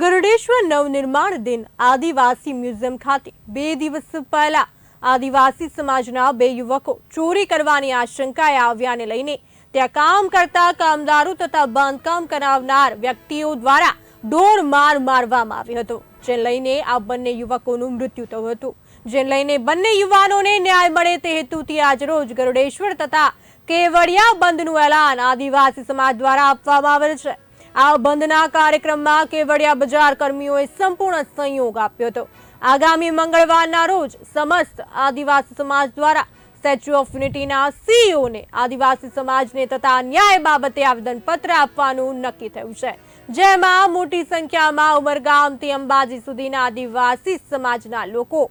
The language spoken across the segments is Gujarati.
ગરુડેશ્વર નવનિર્માણ દિન આદિવાસી મ્યુઝિયમ ખાતે બે દિવસ પહેલા આદિવાસી સમાજના બે યુવકો ચોરી કરવાની આશંકાએ આવ્યાને લઈને ત્યાં કામ કરતા કામદારો તથા બાંધકામ કરાવનાર વ્યક્તિઓ દ્વારા દોર માર મારવામાં આવ્યો હતો, જેને લઈને આ બંને યુવકોનું મૃત્યુ થયું હતું. જેને લઈને બંને યુવાનોને ન્યાય મળે તે હેતુથી આજરોજ ગરુડેશ્વર તથા કેવડિયા બંધનું એલાન આદિવાસી સમાજ દ્વારા આપવામાં આવેલ છે. આ બંધના કાર્યક્રમમાં કેવડિયા બજાર કર્મીઓએ સંપૂર્ણ સહયોગ આપ્યો હતો. આગામી મંગળવારના રોજ સમસ્ત આદિવાસી સમાજ દ્વારા સ્ટેચ્યુ ઓફ યુનિટીના સીઈઓને આદિવાસી સમાજને તથા ન્યાય બાબતે આવેદનપત્ર આપવાનું નક્કી થયું છે. જેમાં મોટી સંખ્યામાં ઉમરગામથી અંબાજી સુધીના આદિવાસી સમાજના લોકો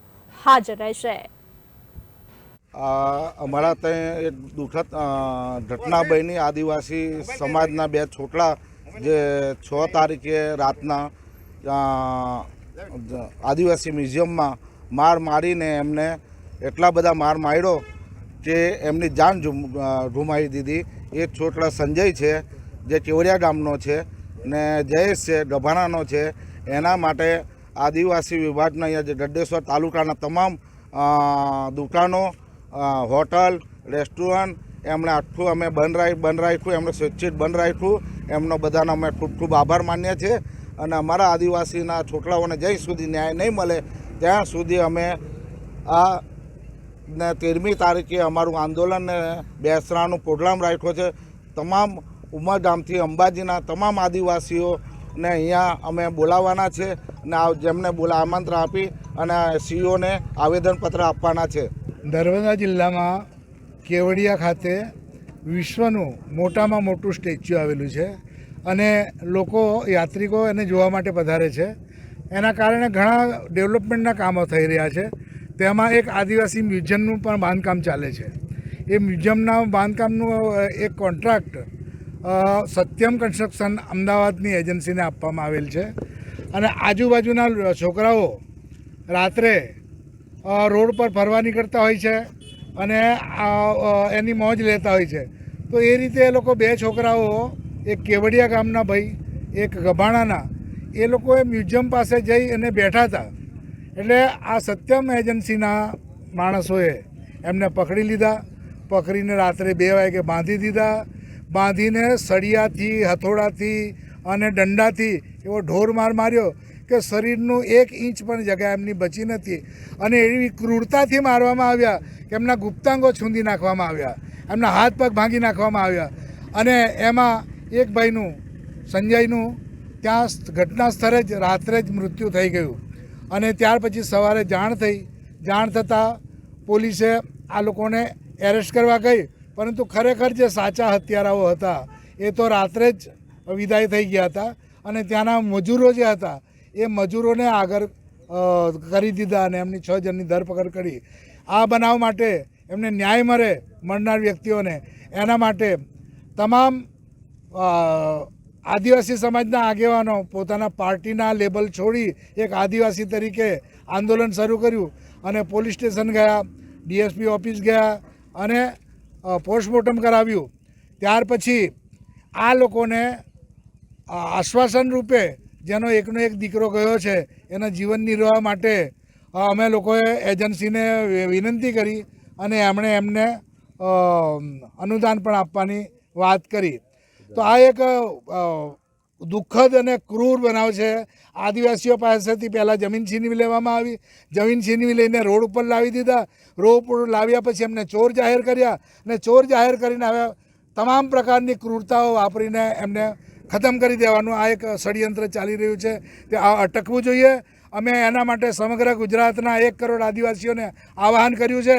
હાજર રહેશે. અમારા ત્યાં એક દુઃખદ ઘટના બની. આદિવાસી સમાજના બે છોકરા જે છ તારીખે રાતના આદિવાસી મ્યુઝિયમમાં માર મારીને એમને એટલા બધા માર માર્યો કે એમની જાન ગુમાવી દીધી. એ છોકરા સંજય છે, જે કેવડિયા ગામનો છે ને જયેશ છે ગભાણાનો છે. એના માટે આદિવાસી વિભાગના અહીંયા જે ગડ્ડેશ્વર તાલુકાના તમામ દુકાનો હોટલ, રેસ્ટોરન્ટ એમણે આખું અમે બંધ રાખ, બંધ રાખ્યું, એમણે સ્વૈચ્છિક બંધ રાખ્યું. એમનો બધાનો અમે ખૂબ ખૂબ આભાર માનીએ છીએ અને અમારા આદિવાસીના છોકરાઓને જ્યાં સુધી ન્યાય નહીં મળે, ત્યાં સુધી અમે આ ને તેરમી તારીખે અમારું આંદોલન બેસરાનો પ્રોગ્રામ રાખ્યો છે. તમામ ઉમરગામથી અંબાજીના તમામ આદિવાસીઓને અહીંયા અમે બોલાવવાના છે અને જેમને બોલા, આમંત્રણ આપી અને સીઓને આવેદનપત્ર આપવાના છે. નર્મદા જિલ્લામાં કેવડિયા ખાતે વિશ્વનું મોટામાં મોટું સ્ટેચ્યુ આવેલું છે અને લોકો યાત્રિકો એને જોવા માટે પધારે છે. એના કારણે ઘણા ડેવલપમેન્ટના કામો થઈ રહ્યા છે. તેમાં એક આદિવાસી મ્યુઝિયમનું પણ બાંધકામ ચાલે છે. એ મ્યુઝિયમના બાંધકામનું એક કોન્ટ્રાક્ટ સત્યમ કન્સ્ટ્રક્શન અમદાવાદની એજન્સીને આપવામાં આવેલ છે. અને આજુબાજુના છોકરાઓ રાત્રે રોડ પર ફરવા નીકળતા હોય છે અને એની મોજ લેતા હોય છે. તો એ રીતે એ લોકો બે છોકરાઓ, એક કેવડિયા ગામના ભાઈ, એક ગભાણાના, એ લોકોએ મ્યુઝિયમ પાસે જઈ અને બેઠા હતા. એટલે આ સત્યમ એજન્સીના માણસોએ એમને પકડી લીધા, પકડીને રાત્રે બે વાગે બાંધી દીધા, બાંધીને સળિયાથી, હથોડાથી અને દંડાથી એવો ઢોર માર માર્યો કે શરીરનું એક ઇંચ પણ જગ્યા એમની બચી નથી. અને એવી ક્રૂરતાથી મારવામાં આવ્યા કે એમના ગુપ્તાંગો છૂંદી નાખવામાં આવ્યા. એમના હાથ પગ ભાંગી નાખવામાં આવ્યા. અને એમાં એક ભાઈનું, સંજયનું, ત્યાં ઘટના સ્થળે જ રાત્રે જ મૃત્યુ થઈ ગયું. અને ત્યાર પછી સવારે જાણ થઈ. જાણ થતાં પોલીસે આ લોકોને એરેસ્ટ કરવા ગઈ. પરંતુ ખરેખર જે સાચા હત્યારાઓ હતા, એ તો રાત્રે જ વિદાય થઈ ગયા હતા. અને ત્યાંના મજૂરો જે હતા, એ મજૂરોને આગળ કરી દીધા અને એમની છ જણની ધરપકડ કરી. આ બનાવ માટે એમને ન્યાય મળે મળનાર વ્યક્તિઓને. એના માટે તમામ આદિવાસી સમાજના આગેવાનો પોતાના પાર્ટીના લેબલ છોડી એક આદિવાસી તરીકે આંદોલન શરૂ કર્યું અને પોલીસ સ્ટેશન ગયા, ડીએસપી ઓફિસ ગયા અને પોસ્ટમોર્ટમ કરાવ્યું. ત્યાર પછી આ લોકોને આશ્વાસન રૂપે જેનો એકનો એક દીકરો ગયો છે, એના જીવન નિર્વાહ માટે અમે લોકોએ એજન્સીને વિનંતી કરી અને એમણે એમને અનુદાન પણ આપવાની વાત કરી. તો આ એક દુઃખદ અને ક્રૂર બનાવ છે. આદિવાસીઓ પાસેથી પહેલાં જમીન છીનવી લેવામાં આવી. જમીન છીનવી લઈને રોડ ઉપર લાવી દીધા. રોડ ઉપર લાવ્યા પછી એમને ચોર જાહેર કર્યા અને ચોર જાહેર કરીને હવે તમામ પ્રકારની ક્રૂરતાઓ વાપરીને એમને ખતમ કરી દેવાનું આ એક ષડયંત્ર ચાલી રહ્યું છે. તે આ અટકવું જોઈએ. અમે એના માટે સમગ્ર ગુજરાતના એક કરોડ આદિવાસીઓને આવાહન કર્યું છે.